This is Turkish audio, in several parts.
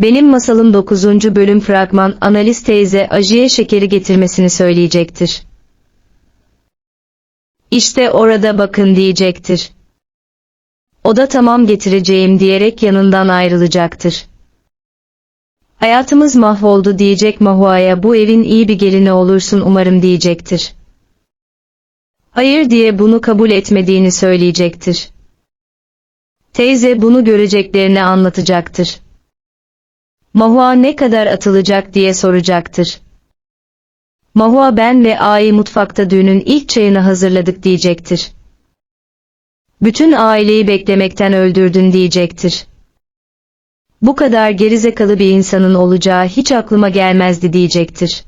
Benim masalım 9. bölüm fragman analiz teyze acıya şekeri getirmesini söyleyecektir. İşte orada bakın diyecektir. O da tamam getireceğim diyerek yanından ayrılacaktır. Hayatımız mahvoldu diyecek Mahua'ya bu evin iyi bir gelini olursun umarım diyecektir. Hayır diye bunu kabul etmediğini söyleyecektir. Teyze bunu göreceklerini anlatacaktır. Mahua ne kadar atılacak diye soracaktır. Mahua ben ve Ai mutfakta düğünün ilk çayını hazırladık diyecektir. Bütün aileyi beklemekten öldürdün diyecektir. Bu kadar gerizekalı bir insanın olacağı hiç aklıma gelmezdi diyecektir.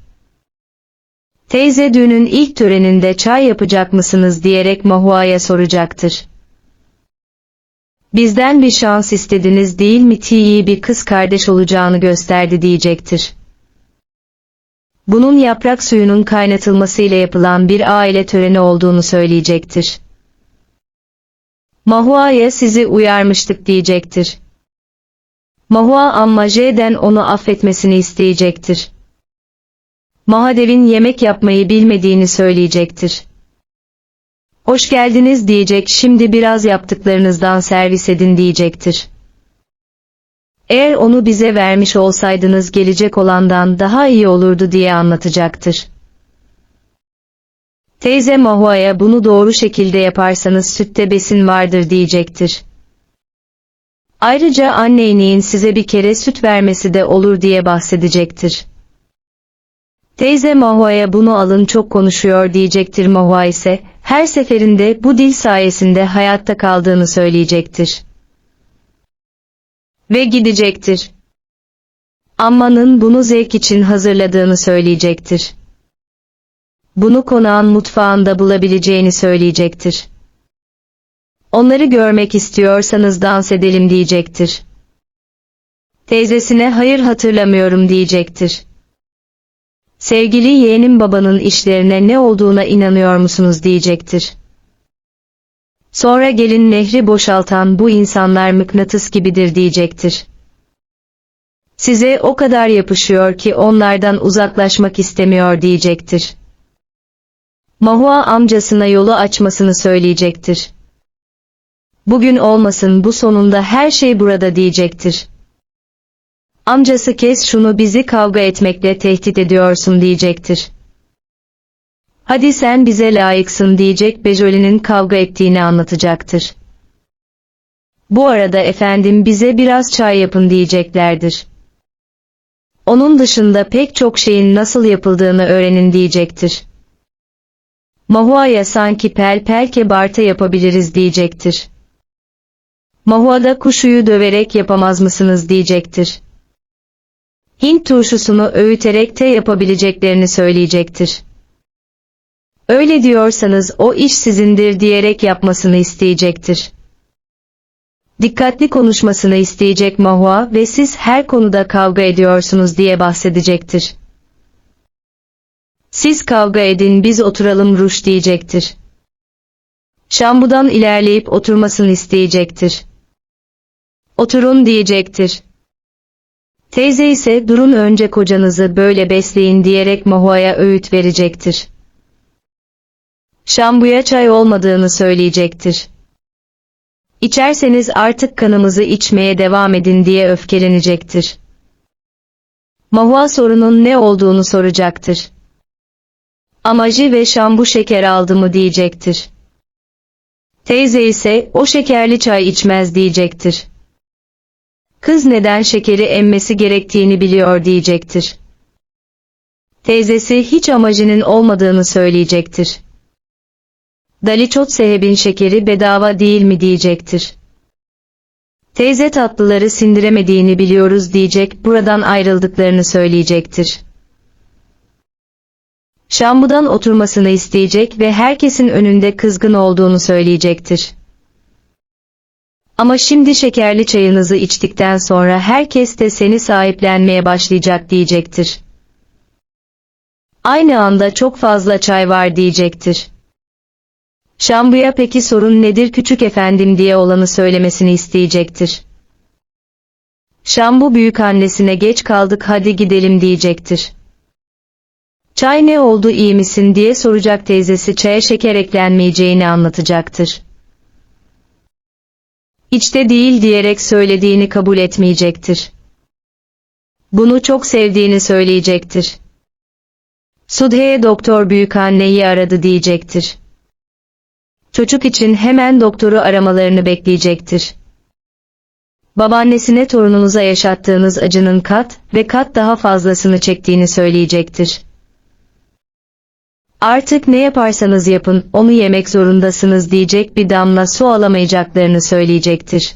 Teyze düğünün ilk töreninde çay yapacak mısınız diyerek Mahua'ya soracaktır. Bizden bir şans istediniz değil mi iyi bir kız kardeş olacağını gösterdi diyecektir. Bunun yaprak suyunun kaynatılmasıyla yapılan bir aile töreni olduğunu söyleyecektir. Mahua'ya sizi uyarmıştık diyecektir. Mahua amma onu affetmesini isteyecektir. Mahadev'in yemek yapmayı bilmediğini söyleyecektir. Hoş geldiniz diyecek şimdi biraz yaptıklarınızdan servis edin diyecektir. Eğer onu bize vermiş olsaydınız gelecek olandan daha iyi olurdu diye anlatacaktır. Teyze Mahua'ya bunu doğru şekilde yaparsanız sütte besin vardır diyecektir. Ayrıca anne ineğin size bir kere süt vermesi de olur diye bahsedecektir. Teyze Mahua'ya bunu alın çok konuşuyor diyecektir Mahua ise, her seferinde bu dil sayesinde hayatta kaldığını söyleyecektir. Ve gidecektir. Ammanın bunu zevk için hazırladığını söyleyecektir. Bunu konağın mutfağında bulabileceğini söyleyecektir. Onları görmek istiyorsanız dans edelim diyecektir. Teyzesine hayır hatırlamıyorum diyecektir. Sevgili yeğenim babanın işlerine ne olduğuna inanıyor musunuz diyecektir. Sonra gelin nehri boşaltan bu insanlar mıknatıs gibidir diyecektir. Size o kadar yapışıyor ki onlardan uzaklaşmak istemiyor diyecektir. Mahua amcasına yolu açmasını söyleyecektir. Bugün olmasın bu sonunda her şey burada diyecektir. Amcası kes şunu bizi kavga etmekle tehdit ediyorsun diyecektir. Hadi sen bize layıksın diyecek Bejoli'nin kavga ettiğini anlatacaktır. Bu arada efendim bize biraz çay yapın diyeceklerdir. Onun dışında pek çok şeyin nasıl yapıldığını öğrenin diyecektir. Mahua'ya sanki pel pel kebarta yapabiliriz diyecektir. Mahua'da kuşuyu döverek yapamaz mısınız diyecektir. Hint turşusunu öğüterek de yapabileceklerini söyleyecektir. Öyle diyorsanız o iş sizindir diyerek yapmasını isteyecektir. Dikkatli konuşmasını isteyecek Mahua ve siz her konuda kavga ediyorsunuz diye bahsedecektir. Siz kavga edin biz oturalım Ruş diyecektir. Şambudan ilerleyip oturmasını isteyecektir. Oturun diyecektir. Teyze ise durun önce kocanızı böyle besleyin diyerek Mahua'ya öğüt verecektir. Şambuya çay olmadığını söyleyecektir. İçerseniz artık kanımızı içmeye devam edin diye öfkelenecektir. Mahua sorunun ne olduğunu soracaktır. Amacı ve şambu şeker aldı mı diyecektir. Teyze ise o şekerli çay içmez diyecektir. Kız neden şekeri emmesi gerektiğini biliyor diyecektir. Teyzesi hiç amacının olmadığını söyleyecektir. Daliçot sehebin şekeri bedava değil mi diyecektir. Teyze tatlıları sindiremediğini biliyoruz diyecek buradan ayrıldıklarını söyleyecektir. Şambudan oturmasını isteyecek ve herkesin önünde kızgın olduğunu söyleyecektir. Ama şimdi şekerli çayınızı içtikten sonra herkes de seni sahiplenmeye başlayacak diyecektir. Aynı anda çok fazla çay var diyecektir. Şambuya peki sorun nedir küçük efendim diye olanı söylemesini isteyecektir. Şambu büyük annesine geç kaldık hadi gidelim diyecektir. Çay ne oldu iyi misin diye soracak teyzesi çaya şeker eklenmeyeceğini anlatacaktır. İçte değil diyerek söylediğini kabul etmeyecektir. Bunu çok sevdiğini söyleyecektir. Sudhe'ye doktor büyükanneyi aradı diyecektir. Çocuk için hemen doktoru aramalarını bekleyecektir. Babaannesine torununuza yaşattığınız acının kat ve kat daha fazlasını çektiğini söyleyecektir. Artık ne yaparsanız yapın, onu yemek zorundasınız diyecek bir damla su alamayacaklarını söyleyecektir.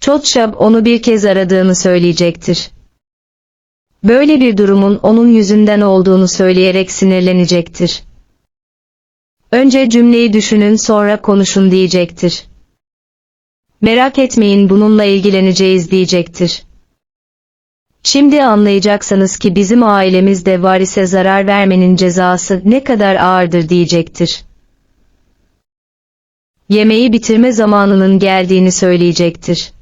Çotşab onu bir kez aradığını söyleyecektir. Böyle bir durumun onun yüzünden olduğunu söyleyerek sinirlenecektir. Önce cümleyi düşünün sonra konuşun diyecektir. Merak etmeyin bununla ilgileneceğiz diyecektir. Şimdi anlayacaksınız ki bizim ailemizde varise zarar vermenin cezası ne kadar ağırdır diyecektir. Yemeği bitirme zamanının geldiğini söyleyecektir.